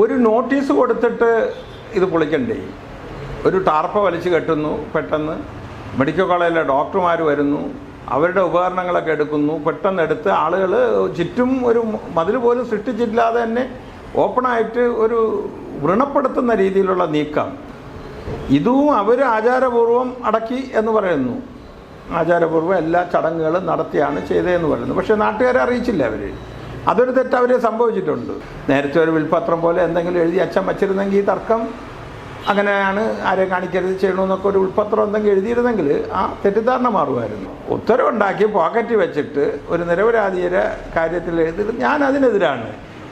ഒരു നോട്ടീസ് കൊടുത്തിട്ട് ഇത് പൊളിക്കണ്ടേ? ഒരു ടാർപ്പ വലിച്ചു കെട്ടുന്നു പെട്ടെന്ന്. മെഡിക്കൽ കോളേജിലെ ഡോക്ടർമാർ വരുന്നു അവരുടെ ഉപകരണങ്ങളൊക്കെ എടുക്കുന്നു. പെട്ടെന്ന് എടുത്ത് ആളുകൾ ചുറ്റും ഒരു മതിൽ പോലും സൃഷ്ടിച്ചിട്ടില്ലാതെ തന്നെ ഓപ്പണായിട്ട് ഒരു വ്രണപ്പെടുത്തുന്ന രീതിയിലുള്ള നീക്കം. ഇതും അവർ ആചാരപൂർവം അടക്കി എന്ന് പറയുന്നു. ആചാരപൂർവം എല്ലാ ചടങ്ങുകളും നടത്തിയാണ് ചെയ്തതെന്ന് പറയുന്നു. പക്ഷേ നാട്ടുകാരെ അറിയിച്ചില്ല അവർ അതൊരു തെറ്റ് അവരെ സംഭവിച്ചിട്ടുണ്ട്. നേരത്തെ ഒരു വിൽപത്രം പോലെ എന്തെങ്കിലും എഴുതി അച്ഛൻ വച്ചിരുന്നെങ്കിൽ ഈ തർക്കം അങ്ങനെയാണ് ആരെ കാണിക്കരുത് ചെയ്യണമെന്നൊക്കെ ഒരു ഉൾപത്രം എന്തെങ്കിലും എഴുതിയിരുന്നെങ്കിൽ ആ തെറ്റിദ്ധാരണ മാറുമായിരുന്നു. ഉത്തരവുണ്ടാക്കി പോക്കറ്റ് വെച്ചിട്ട് ഒരു നിരപരാധിയുടെ കാര്യത്തിൽ എഴുതി ഞാൻ അതിനെതിരാണ്.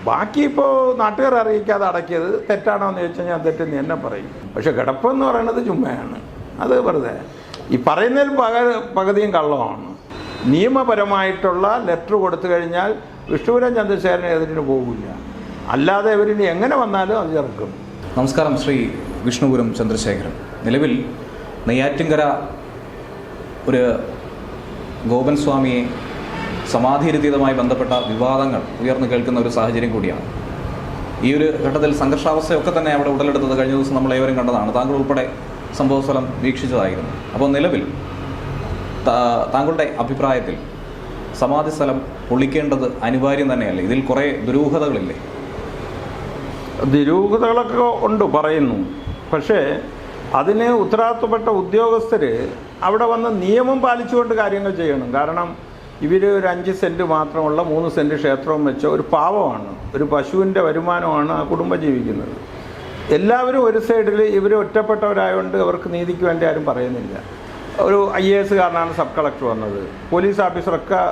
ബാക്കി ഇപ്പോൾ നാട്ടുകാർ അറിയിക്കാതെ അടക്കിയത് തെറ്റാണോ എന്ന് ചോദിച്ചാൽ ഞാൻ തെറ്റെന്ന് എന്നെ പറയും. പക്ഷെ കിടപ്പെന്ന് പറയുന്നത് ചുമ്മയാണ് അത് വെറുതെ. ഈ പറയുന്നതിൽ പക പകുതിയും കള്ളമാണ്. നിയമപരമായിട്ടുള്ള ലെറ്റർ കൊടുത്തു കഴിഞ്ഞാൽ വിഷ്ണുപുരം ചന്ദ്രശേഖരൻ എതിരിന് പോകില്ല. അല്ലാതെ ഇവരിനി എങ്ങനെ വന്നാലും അത് ചെറുക്കും. നമസ്കാരം ശ്രീ വിഷ്ണുപുരം ചന്ദ്രശേഖരൻ. നിലവിൽ നെയ്യാറ്റിൻകര ഒരു ഗോപൻ സ്വാമിയെ സമാധിരതീതമായി ബന്ധപ്പെട്ട വിവാദങ്ങൾ ഉയർന്നു കേൾക്കുന്ന ഒരു സാഹചര്യം കൂടിയാണ്. ഈ ഒരു ഘട്ടത്തിൽ സംഘർഷാവസ്ഥയൊക്കെ തന്നെ അവിടെ ഉടലെടുത്തത് കഴിഞ്ഞ ദിവസം നമ്മൾ ഏവരും കണ്ടതാണ്. താങ്കൾ ഉൾപ്പെടെ സംഭവസ്ഥലം വീക്ഷിച്ചതായിരുന്നു. അപ്പോൾ നിലവിൽ താങ്കളുടെ അഭിപ്രായത്തിൽ സമാധി സ്ഥലം പൊളിക്കേണ്ടത് അനിവാര്യം തന്നെയല്ലേ? ഇതിൽ കുറേ ദുരൂഹതകളില്ലേ? ദുരൂഹതകളൊക്കെ ഉണ്ട് പറയുന്നു. പക്ഷേ അതിന് ഉത്തരവാദിത്തപ്പെട്ട ഉദ്യോഗസ്ഥർ അവിടെ വന്ന് നിയമം പാലിച്ചുകൊണ്ട് കാര്യങ്ങൾ ചെയ്യണം. കാരണം ഇവർ ഒരു അഞ്ച് സെന്റ് മാത്രമുള്ള മൂന്ന് സെന്റ് ക്ഷേത്രവും വെച്ച ഒരു പാവമാണ്. ഒരു പശുവിന്റെ വരുമാനമാണ് ആ കുടുംബം ജീവിക്കുന്നത്. എല്ലാവരും ഒരു സൈഡിൽ ഇവർ ഒറ്റപ്പെട്ടവരായതുകൊണ്ട് അവർക്ക് നീതിക്ക് വേണ്ടി ആരും പറയുന്നില്ല. ഒരു ഐ എ എസുകാരനാണ് സബ് കളക്ടർ വന്നത്. പോലീസ് ഓഫീസറൊക്കെ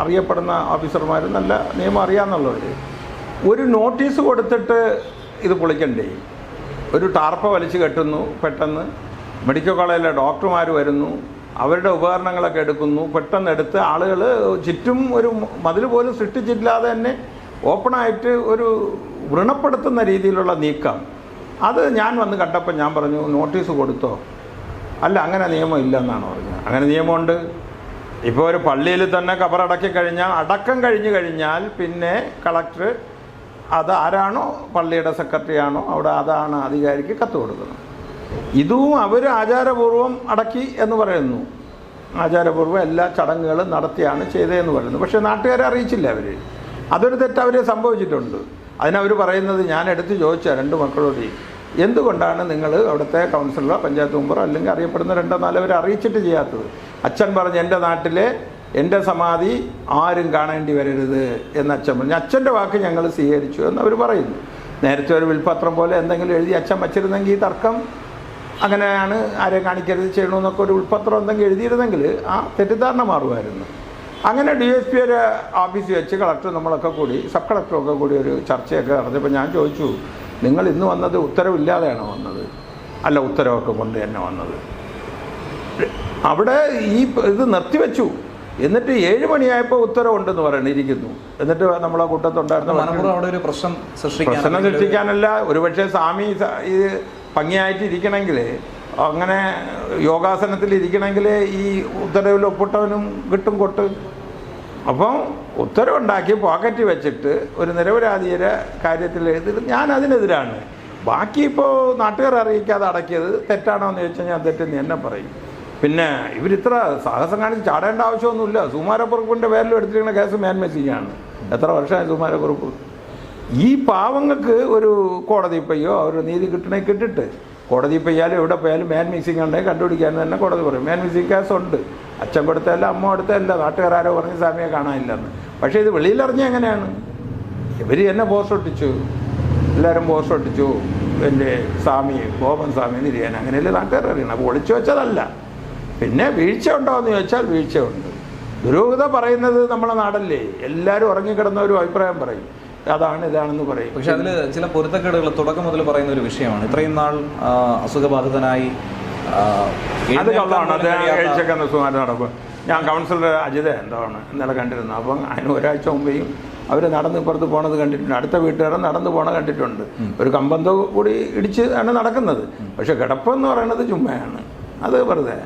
അറിയപ്പെടുന്ന ഓഫീസർമാർ നല്ല നിയമം അറിയാമെന്നുള്ളവർ ഒരു നോട്ടീസ് കൊടുത്തിട്ട് ഇത് പൊളിക്കണ്ടേ? ഒരു ടാർപ്പ വലിച്ചു കെട്ടുന്നു പെട്ടെന്ന്. മെഡിക്കൽ കോളേജിലെ ഡോക്ടർമാർ വരുന്നു അവരുടെ ഉപകരണങ്ങളൊക്കെ എടുക്കുന്നു പെട്ടെന്ന് എടുത്ത് ആളുകൾ ചുറ്റും ഒരു മതിൽ പോലും സൃഷ്ടിച്ചിട്ടില്ലാതെ തന്നെ ഓപ്പണായിട്ട് ഒരു വ്രണപ്പെടുത്തുന്ന രീതിയിലുള്ള നീക്കം. അത് ഞാൻ വന്ന് കണ്ടപ്പോൾ ഞാൻ പറഞ്ഞു നോട്ടീസ് കൊടുത്തോ? അല്ല അങ്ങനെ നിയമം ഇല്ലെന്നാണ് പറഞ്ഞത്. അങ്ങനെ നിയമമുണ്ട്. ഇപ്പോൾ ഒരു പള്ളിയിൽ തന്നെ കബറടക്കി കഴിഞ്ഞാൽ അടക്കം കഴിഞ്ഞു കഴിഞ്ഞാൽ പിന്നെ കളക്ടർ അത് ആരാണോ പള്ളിയുടെ സെക്രട്ടറി ആണോ അവിടെ അതാണ് അധികാരിക്ക് കത്ത് കൊടുക്കുന്നത്. ഇതും അവർ ആചാരപൂർവം അടക്കി എന്ന് പറയുന്നു. ആചാരപൂർവം എല്ലാ ചടങ്ങുകളും നടത്തിയാണ് ചെയ്തതെന്ന് പറയുന്നു. പക്ഷേ നാട്ടുകാരെ അറിയിച്ചില്ല അവർ അതൊരു തെറ്റ് അവരെ സംഭവിച്ചിട്ടുണ്ട്. അതിനവർ പറയുന്നത് ഞാൻ എടുത്ത് ചോദിച്ച രണ്ട് മക്കളോട് എന്തുകൊണ്ടാണ് നിങ്ങൾ അവിടുത്തെ കൗൺസിലറോ പഞ്ചായത്ത് മെമ്പറോ അല്ലെങ്കിൽ അറിയപ്പെടുന്ന രണ്ടോ നാലോ പേരെ അറിയിച്ചിട്ട് ചെയ്യാത്തത്? അച്ഛൻ പറഞ്ഞ് എന്റെ നാട്ടിലെ എന്റെ സമാധി ആരും കാണേണ്ടി വരരുത് എന്ന് അച്ഛൻ പറഞ്ഞു. അച്ഛന്റെ വാക്ക് ഞങ്ങൾ സ്വീകരിച്ചു എന്ന് അവർ പറയുന്നു. നേരത്തെ ഒരു വിൽപത്രം പോലെ എന്തെങ്കിലും എഴുതി അച്ഛൻ വച്ചിരുന്നെങ്കിൽ ഈ തർക്കം അങ്ങനെയാണ് ആരെ കാണിക്കരുത് ചെയ്യണമെന്നൊക്കെ ഒരു ഉൾപത്രം എന്തെങ്കിലും എഴുതിയിരുന്നെങ്കിൽ ആ തെറ്റിദ്ധാരണ മാറുമായിരുന്നു. അങ്ങനെ ഡി എസ് പി ഒരു ഓഫീസിൽ വെച്ച് കളക്ടർ നമ്മളൊക്കെ കൂടി സബ് കളക്ടറൊക്കെ കൂടി ഒരു ചർച്ചയൊക്കെ നടത്തിയപ്പോൾ ഞാൻ ചോദിച്ചു നിങ്ങൾ ഇന്ന് വന്നത് ഉത്തരവില്ലാതെയാണ് വന്നത്? അല്ല ഉത്തരവൊക്കെ കൊണ്ട് തന്നെ വന്നത്. അവിടെ ഈ ഇത് നിർത്തിവെച്ചു. എന്നിട്ട് ഏഴ് മണിയായപ്പോൾ ഉത്തരവുണ്ടെന്ന് പറയണിരിക്കുന്നു എന്നിട്ട് നമ്മളെ കൂട്ടത്തുണ്ടായിരുന്ന മനപ്പുറം അവിടെ ഒരു പ്രശ്നം സൃഷ്ടിക്കാനല്ല ഒരുപക്ഷെ സ്വാമി ഇത് ഭംഗിയായിട്ട് ഇരിക്കണമെങ്കിൽ അങ്ങനെ യോഗാസനത്തിൽ ഇരിക്കണമെങ്കിൽ ഈ ഉത്തരവിൽ ഒപ്പിട്ടവനും കിട്ടും കൊട്ട്. അപ്പം ഉത്തരവുണ്ടാക്കി പോക്കറ്റ് വെച്ചിട്ട് ഒരു നിരപരാധിയുടെ കാര്യത്തിൽ എഴുതിയിട്ട് ഞാൻ അതിനെതിരാണ് ബാക്കി ഇപ്പോൾ നാട്ടുകാർ അറിയിക്കാതെ അടക്കിയത് തെറ്റാണോ എന്ന് ചോദിച്ചാൽ ഞാൻ തെറ്റെന്ന് എന്നെ പറയും. പിന്നെ ഇവരിത്ര സാഹസം കാണിച്ച് ചാടേണ്ട ആവശ്യമൊന്നുമില്ല. സുമാരക്കുറുപ്പിന്റെ പേരിൽ എടുത്തിരിക്കുന്ന കേസ് മേന്മസിക്കാണ് എത്ര വർഷമായി സുമാരക്കുറുപ്പ് ഈ പാവങ്ങൾക്ക് ഒരു കോടതി പയ്യോ ഒരു നീതി കിട്ടണേ കിട്ടിട്ട് കോടതി പയ്യാലും എവിടെ പോയാലും മാൻ മിക്സിംഗ് ഉണ്ടെങ്കിൽ കണ്ടുപിടിക്കാൻ തന്നെ കോടതി പറയും. മാൻ മിക്സിംഗ് കേസുണ്ട് അച്ഛൻ കൊടുത്തല്ല അമ്മ കൊടുത്തല്ല നാട്ടുകാരോ പറഞ്ഞ് സ്വാമിയെ കാണാനില്ലെന്ന്. പക്ഷേ ഇത് വെളിയിലറിഞ്ഞ എങ്ങനെയാണ്? ഇവർ എന്നെ പോസ്റ്റ് ഒട്ടിച്ചു. എല്ലാവരും പോസ്റ്റ് ഒട്ടിച്ചു. എന്റെ സ്വാമി ഗോപൻ സ്വാമി ഇരിക്കാൻ അങ്ങനെയല്ലേ നാട്ടുകാർ അറിയണം അപ്പോൾ ഒളിച്ചു വെച്ചതല്ല. പിന്നെ വീഴ്ച ഉണ്ടോ എന്ന് ചോദിച്ചാൽ വീഴ്ചയുണ്ട്. ദുരൂഹത പറയുന്നത് നമ്മളെ നാടല്ലേ? എല്ലാവരും ഉറങ്ങിക്കിടന്ന ഒരു അഭിപ്രായം പറയും. അതാണ് ഇതാണെന്ന് പറയും. പക്ഷെ അതിൽ ചില പൊരുത്തക്കേടുകൾ തുടക്കം മുതൽ പറയുന്ന ഒരു വിഷയമാണ്. ഇത്രയും നാൾ അസുഖബാധിതനായി അത് കള്ളമാണ് അത് ആഴ്ചയൊക്കെ സുമാരം നടക്കും. ഞാൻ കൗൺസിലർ അജിത എന്താണ്? ഇന്നലെ കണ്ടിരുന്നു. അപ്പം അതിന് ഒരാഴ്ച മുമ്പേയും അവർ നടന്ന് ഇപ്പുറത്ത് പോണത് കണ്ടിട്ടുണ്ട്. അടുത്ത വീട്ടുകാരൻ നടന്നു പോണ കണ്ടിട്ടുണ്ട്. ഒരു കമ്പന്തോ കൂടി ഇടിച്ച് ആണ് നടക്കുന്നത്. പക്ഷെ കിടപ്പെന്ന് പറയുന്നത് ചുമ്മയാണ്. അത് വെറുതെ.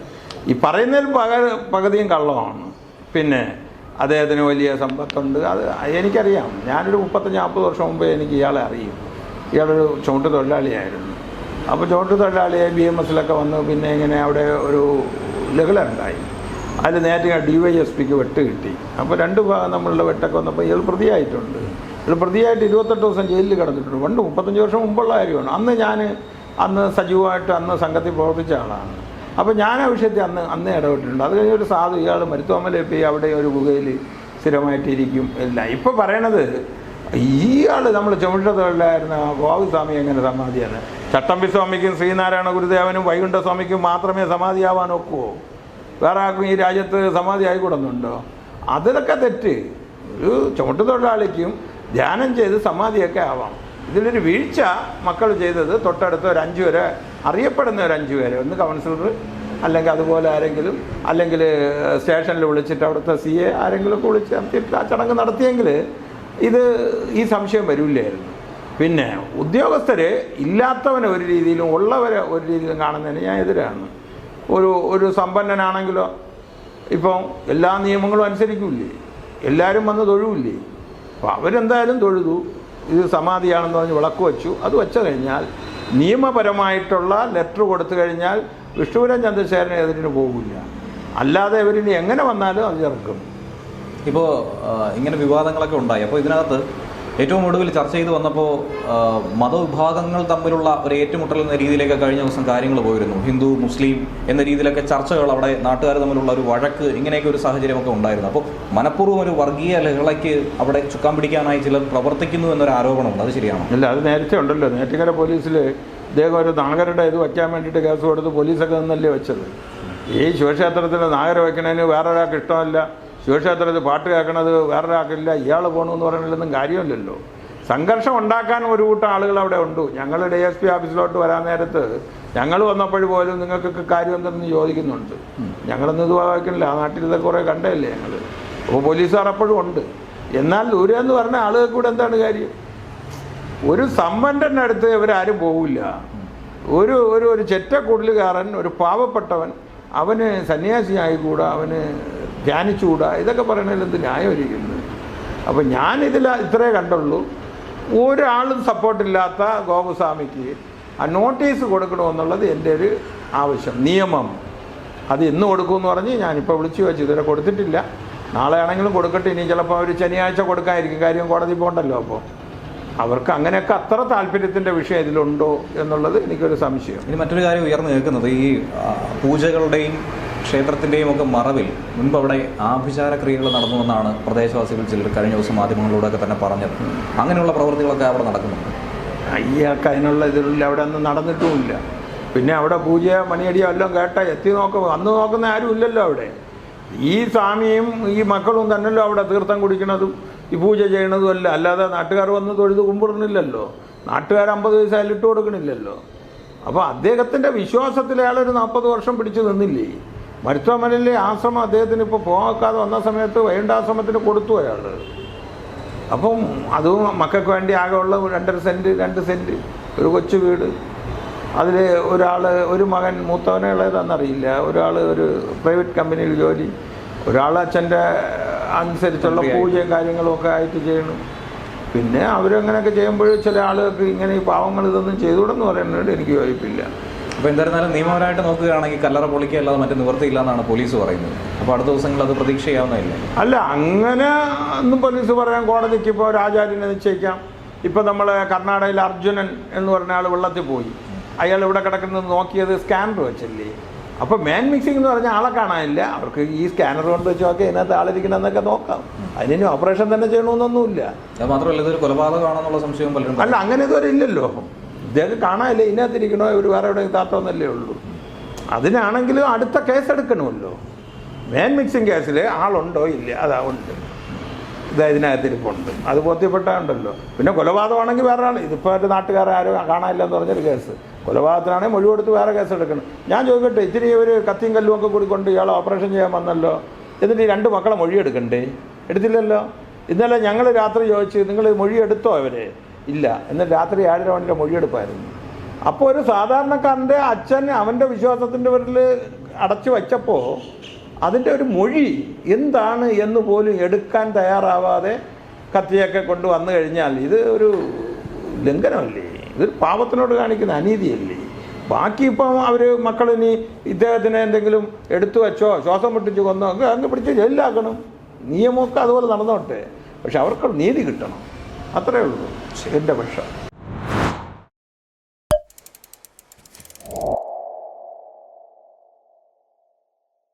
ഈ പറയുന്നതിൽ പക പകുതിയും കള്ളമാണ്. പിന്നെ അദ്ദേഹത്തിന് വലിയ സമ്പത്തുണ്ട്. അത് എനിക്കറിയാം. ഞാനൊരു മുപ്പത്തഞ്ച് നാൽപ്പത് വർഷം മുമ്പേ എനിക്ക് ഇയാളെ അറിയും. ഇയാളൊരു ചുമട്ട് തൊഴിലാളിയായിരുന്നു. അപ്പോൾ ചോട്ട് തൊഴിലാളിയെ ബി എം എസിലൊക്കെ വന്ന്. പിന്നെ ഇങ്ങനെ അവിടെ ഒരു ലഹള ഉണ്ടായി അതിൽ നേരത്തെ ഡി വൈ എസ് പിക്ക് വെട്ട് കിട്ടി. അപ്പോൾ രണ്ട് ഭാഗം നമ്മളുടെ വെട്ടൊക്കെ വന്നപ്പോൾ ഇയാൾ പ്രതിയായിട്ടുണ്ട്. ഇയാൾ പ്രതിയായിട്ട് ഇരുപത്തെട്ട് ദിവസം ജയിലിൽ കിടന്നിട്ടുണ്ട്. പണ്ട് മുപ്പത്തഞ്ച് വർഷം മുമ്പുള്ള കാര്യമാണ്. അന്ന് ഞാൻ അന്ന് സജീവമായിട്ട് അന്ന് സംഘത്തിൽ പ്രവർത്തിച്ച ആളാണ്. അപ്പോൾ ഞാൻ ആ വിഷയത്തിൽ അന്ന് അന്ന് ഇടപെട്ടിട്ടുണ്ട്. അത് കഴിഞ്ഞ ഒരു സാധു ഇയാൾ മരുത്തോമലെപ്പി അവിടെ ഒരു ഗുഹയിൽ സ്ഥിരമായിട്ടിരിക്കും. ഇല്ല ഇപ്പോൾ പറയണത് ഇയാൾ നമ്മൾ ചുമട്ട തൊഴിലായിരുന്ന ഗോവിസ്വാമി എങ്ങനെ സമാധിയാണ്? ചട്ടമ്പി സ്വാമിക്കും ശ്രീനാരായണ ഗുരുദേവനും വൈകുണ്ഠ സ്വാമിക്കും മാത്രമേ സമാധിയാവാൻ ഒക്കുവോ? വേറെ ആർക്കും ഈ രാജ്യത്ത് സമാധി ആയിക്കൂടുന്നുണ്ടോ? അതിലൊക്കെ തെറ്റ്. ഒരു ചുമട്ട് തൊഴിലാളിക്കും ധ്യാനം ചെയ്ത് സമാധിയൊക്കെ ആവാം. ഇതിലൊരു വീഴ്ച മക്കൾ ചെയ്തത് തൊട്ടടുത്ത ഒരു അഞ്ച് വരെ അറിയപ്പെടുന്ന ഒരു അഞ്ച് പേരെ. ഒന്ന് കൗൺസിലർ അല്ലെങ്കിൽ അതുപോലെ ആരെങ്കിലും അല്ലെങ്കിൽ സ്റ്റേഷനിൽ വിളിച്ചിട്ട് അവിടുത്തെ സി എ ആരെങ്കിലുമൊക്കെ വിളിച്ച് ആ ചടങ്ങ് നടത്തിയെങ്കിൽ ഇത് ഈ സംശയം വരില്ലായിരുന്നു. പിന്നെ ഉദ്യോഗസ്ഥരെ ഇല്ലാത്തവനെ ഒരു രീതിയിലും ഉള്ളവരെ ഒരു രീതിയിലും കാണുന്നതിന് ഞാൻ എതിരാണ്. ഒരു ഒരു സമ്പന്നനാണെങ്കിലോ ഇപ്പം എല്ലാ നിയമങ്ങളും അനുസരിക്കില്ലേ? എല്ലാവരും വന്ന് തൊഴുവില്ലേ? അപ്പോൾ അവരെന്തായാലും തൊഴുതു. ഇത് സമാധിയാണെന്ന് പറഞ്ഞ് വിളക്ക് വെച്ചു. അത് വെച്ചു കഴിഞ്ഞാൽ നിയമപരമായിട്ടുള്ള ലെറ്റർ കൊടുത്തു കഴിഞ്ഞാൽ വിഷ്ണുപുരം ചന്ദ്രശേഖരന് എതിരിന് പോകില്ല അല്ലാതെ ഇവരിനി എങ്ങനെ വന്നാലും അത് ചേർക്കും ഇപ്പോൾ ഇങ്ങനെ വിവാദങ്ങളൊക്കെ ഉണ്ടായി. അപ്പോൾ ഇതിനകത്ത് ഏറ്റവും ഒടുവിൽ ചർച്ച ചെയ്ത് വന്നപ്പോൾ മതവിഭാഗങ്ങൾ തമ്മിലുള്ള ഒരു ഏറ്റുമുട്ടൽ എന്ന രീതിയിലേക്ക് കഴിഞ്ഞ ദിവസം കാര്യങ്ങൾ പോയിരുന്നു. ഹിന്ദു മുസ്ലിം എന്ന രീതിയിലൊക്കെ ചർച്ചകൾ അവിടെ നാട്ടുകാർ തമ്മിലുള്ള ഒരു വഴക്ക് ഇങ്ങനെയൊക്കെ ഒരു സാഹചര്യമൊക്കെ ഉണ്ടായിരുന്നു. അപ്പോൾ മനഃപൂർവം ഒരു വർഗീയ ലഹളയ്ക്ക് അവിടെ ചുക്കാൻ പിടിക്കാനായി ചിലർ പ്രവർത്തിക്കുന്നു എന്നൊരു ആരോപണമുണ്ട്. അത് ശരിയാണോ? അല്ല അത് നേരത്തെ ഉണ്ടല്ലോ. നേറ്റിക്കര പോലീസിൽ ഇദ്ദേഹം ഒരു നാഗരുടെ ഇത് വയ്ക്കാൻ വേണ്ടിയിട്ട് കേസ് കൊടുത്ത് പോലീസൊക്കെ നിന്നല്ലേ വെച്ചത്. ഈ ശിവക്ഷേത്രത്തിൽ നാഗര വയ്ക്കണതിന് വേറൊരാൾക്ക് ഇഷ്ടമല്ല. ശിവക്ഷേത്രത്തിൽ പാട്ട് കേൾക്കണത് വേറൊരാൾക്കില്ല ഇയാൾ പോകണമെന്ന് പറയുന്നതിലൊന്നും കാര്യമില്ലല്ലോ. സംഘർഷം ഉണ്ടാക്കാൻ ഒരു കൂട്ടം ആളുകൾ അവിടെ ഉണ്ട്. ഞങ്ങൾ ഡി എസ് പി ഓഫീസിലോട്ട് വരാൻ നേരത്ത് ഞങ്ങൾ വന്നപ്പോഴും പോലും നിങ്ങൾക്കൊക്കെ കാര്യം എന്തെന്ന് ചോദിക്കുന്നുണ്ട്. ഞങ്ങളൊന്നും ഇത് വായിക്കണില്ല. ആ നാട്ടിൽ ഇതൊക്കെ കുറേ കണ്ടതല്ലേ ഞങ്ങൾ അപ്പോൾ പോലീസുകാർ അപ്പോഴും ഉണ്ട്. എന്നാൽ ദൂരെ എന്ന് പറഞ്ഞ ആളുകൾക്ക് കൂടെ എന്താണ് കാര്യം? ഒരു സമ്പന്നന്റെ അടുത്ത് ഇവരാരും പോകില്ല ഒരു ഒരു ഒരു ചെറ്റക്കുടലുകാരൻ ഒരു പാവപ്പെട്ടവൻ അവന് സന്യാസിയായിക്കൂടാ അവന് ധ്യാനിച്ചുകൂടാ? ഇതൊക്കെ പറയണതിൽ എന്ത് ന്യായം ഇരിക്കുന്നു അപ്പം ഞാനിതിൽ ഇത്രേ കണ്ടുള്ളൂ. ഒരാളും സപ്പോർട്ടില്ലാത്ത ഗോപസ്വാമിക്ക് ആ നോട്ടീസ് കൊടുക്കണമെന്നുള്ളത് എന്റെ ഒരു ആവശ്യം നിയമം. അത് ഇന്ന് കൊടുക്കുമെന്ന് പറഞ്ഞ് ഞാനിപ്പോൾ വിളിച്ചു വെച്ചു ഇതുവരെ കൊടുത്തിട്ടില്ല. നാളെ ആണെങ്കിലും കൊടുക്കട്ടെ. ഇനി ചിലപ്പോൾ ഒരു ശനിയാഴ്ച കൊടുക്കാതിരിക്കും. കാര്യം കോടതി പോകണ്ടല്ലോ അപ്പോൾ അവർക്ക് അങ്ങനെയൊക്കെ അത്ര താല്പര്യത്തിന്റെ വിഷയം ഇതിലുണ്ടോ എന്നുള്ളത് എനിക്കൊരു സംശയം. ഇനി മറ്റൊരു കാര്യം ഉയർന്നു നിൽക്കുന്നത് ഈ പൂജകളുടെയും ക്ഷേത്രത്തിന്റെയും ഒക്കെ മറവിൽ മുൻപ് അവിടെ ആഭിചാര ക്രിയകൾ നടന്നുവെന്നാണ് പ്രദേശവാസികൾ ചിലർ കഴിഞ്ഞ ദിവസം മാധ്യമങ്ങളിലൂടെയൊക്കെ തന്നെ പറഞ്ഞത്. അങ്ങനെയുള്ള പ്രവൃത്തികളൊക്കെ അവിടെ നടക്കുന്നുണ്ട്. അയ്യാക്ക് അതിനുള്ള ഇതിലുള്ള അവിടെ ഒന്നും നടന്നിട്ടുമില്ല. പിന്നെ അവിടെ പൂജയോ മണിയടിയോ എല്ലാം കേട്ട എത്തി നോക്ക വന്ന് നോക്കുന്ന ആരും ഇല്ലല്ലോ അവിടെ. ഈ സ്വാമിയും ഈ മക്കളും തന്നല്ലോ അവിടെ തീർത്ഥം കുടിക്കണതും ഈ പൂജ ചെയ്യണതും അല്ല അല്ലാതെ നാട്ടുകാർ വന്ന് തൊഴുത് കുമ്പിടുന്നില്ലല്ലോ. നാട്ടുകാർ അമ്പത് വയസ്സായാലും ഇട്ട് കൊടുക്കണില്ലല്ലോ. അപ്പോൾ അദ്ദേഹത്തിന്റെ വിശ്വാസത്തിൽ അയാളൊരു നാൽപ്പത് വർഷം പിടിച്ചു നിന്നില്ലേ? മരുത്വമലിലെ ആശ്രമം അദ്ദേഹത്തിന് ഇപ്പോൾ പോകാതെ വന്ന സമയത്ത് വൈകുണ്ടാശ്രമത്തിന് കൊടുത്തു അയാൾ അപ്പം അതും മക്കൾക്ക് വേണ്ടി ആകെയുള്ള രണ്ടര സെന്റ് രണ്ട് സെന്റ് ഒരു കൊച്ചു വീട്. അതിൽ ഒരാൾ ഒരു മകൻ മൂത്തവനെ ഒരാൾ ഒരു പ്രൈവറ്റ് കമ്പനിയിൽ ജോലി. ഒരാൾ അച്ഛന്റെ അനുസരിച്ചുള്ള പൂജയും കാര്യങ്ങളും ഒക്കെ ആയിട്ട് ചെയ്യണം. പിന്നെ അവരങ്ങനെയൊക്കെ ചെയ്യുമ്പോൾ ചില ആളുകൾക്ക് ഇങ്ങനെ ഈ പാവങ്ങൾ ഇതൊന്നും ചെയ്തുകൂടെന്ന് പറയുന്നതിനോട് എനിക്ക് യോജിപ്പില്ല. അപ്പോൾ എന്തായിരുന്നാലും നിയമപരമായിട്ട് നോക്കുകയാണെങ്കിൽ കല്ലറ പൊളിക്കുക അല്ലാതെ മറ്റു നിവൃത്തിയില്ല എന്നാണ് പോലീസ് പറയുന്നത്. അപ്പോൾ അടുത്ത ദിവസങ്ങളിൽ അത് പ്രതീക്ഷയാവുന്നതല്ലേ? അല്ല അങ്ങനെ ഒന്നും പോലീസ് പറയാൻ കോടതിക്ക് ഇപ്പോൾ ആചാര്യനെ നിശ്ചയിക്കാം. ഇപ്പം നമ്മൾ കർണാടകയിൽ അർജുനൻ എന്ന് പറഞ്ഞ ആൾ വെള്ളത്തിൽ പോയി. അയാൾ ഇവിടെ കിടക്കുന്നത് നോക്കിയത് സ്കാനർ വെച്ചല്ലേ? അപ്പോൾ മാൻ മിക്സിംഗ് എന്ന് പറഞ്ഞാൽ ആളെ കാണാനില്ല. അവർക്ക് ഈ സ്കാനർ കൊണ്ട് വെച്ച് നോക്കി ഇതിനകത്ത് ആളിരിക്കണമെന്നൊക്കെ നോക്കാം. അതിന് ഓപ്പറേഷൻ തന്നെ ചെയ്യണമെന്നൊന്നുമില്ല. അത് മാത്രമല്ല ഇതൊരു കൊലപാതകമാണെന്നുള്ള സംശയം പലരും അല്ല അങ്ങനെ ഇതുവരെ ഇല്ലല്ലോ. ഇദ്ദേഹം കാണാനില്ല ഇതിനകത്തിരിക്കണോ ഇവർ വേറെ എവിടെ താത്തോന്നല്ലേ ഉള്ളൂ. അതിനാണെങ്കിലും അടുത്ത കേസ് എടുക്കണമല്ലോ മേൻ മിക്സിംഗ് കേസിൽ ആളുണ്ടോ ഇല്ല അതാ ഉണ്ട്. ഇതാ ഇതിനകത്തിരിപ്പുണ്ട്. അത് ബോധ്യപ്പെട്ടുണ്ടല്ലോ. പിന്നെ കൊലപാതകമാണെങ്കിൽ വേറെ ആൾ ഇതിപ്പോൾ ഒരു നാട്ടുകാരെ ആരും കാണാനില്ല എന്ന് പറഞ്ഞൊരു കേസ്. കൊലപാതകത്തിനാണെങ്കിൽ മൊഴി കൊടുത്ത് വേറെ കേസ് എടുക്കണം. ഞാൻ ചോദിക്കട്ടെ ഇത്തിരി ഒരു കത്തിയും കല്ലും ഒക്കെ കൂടി കൊണ്ട് ഇയാൾ ഓപ്പറേഷൻ ചെയ്യാൻ വന്നല്ലോ. എന്നിട്ട് ഈ രണ്ട് മക്കളെ മൊഴി എടുക്കണ്ടേ എടുത്തില്ലല്ലോ? ഇന്നലെ ഞങ്ങൾ രാത്രി ചോദിച്ച് നിങ്ങൾ മൊഴി എടുത്തോ അവരെ ഇല്ല. എന്നിട്ട് രാത്രി ഏഴര മണിയുടെ മൊഴിയെടുപ്പായിരുന്നു. അപ്പോൾ ഒരു സാധാരണക്കാരന്റെ അച്ഛൻ അവന്റെ വിശ്വാസത്തിന്റെ പേരിൽ അടച്ചു വച്ചപ്പോൾ അതിന്റെ ഒരു മൊഴി എന്താണ് എന്ന് പോലും എടുക്കാൻ തയ്യാറാവാതെ കത്തിയൊക്കെ കൊണ്ട് വന്നു കഴിഞ്ഞാൽ ഇത് ഒരു ലംഘനമല്ലേ? ഇതൊരു പാപത്തിനോട് കാണിക്കുന്ന അനീതിയല്ലേ? ബാക്കി ഇപ്പം അവർ മക്കളിനി ഇദ്ദേഹത്തിന് എന്തെങ്കിലും എടുത്തു വെച്ചോ ശ്വാസം പൊട്ടിച്ചു കൊന്നോ അങ്ങ് അങ്ങ് പിടിച്ച് ജയിലിലാക്കണം. നിയമമൊക്കെ അതുപോലെ നടന്നോട്ടെ. പക്ഷെ അവർക്ക് നീതി കിട്ടണം. അത്രേ ഉള്ളൂ. എന്റെ പക്ഷം.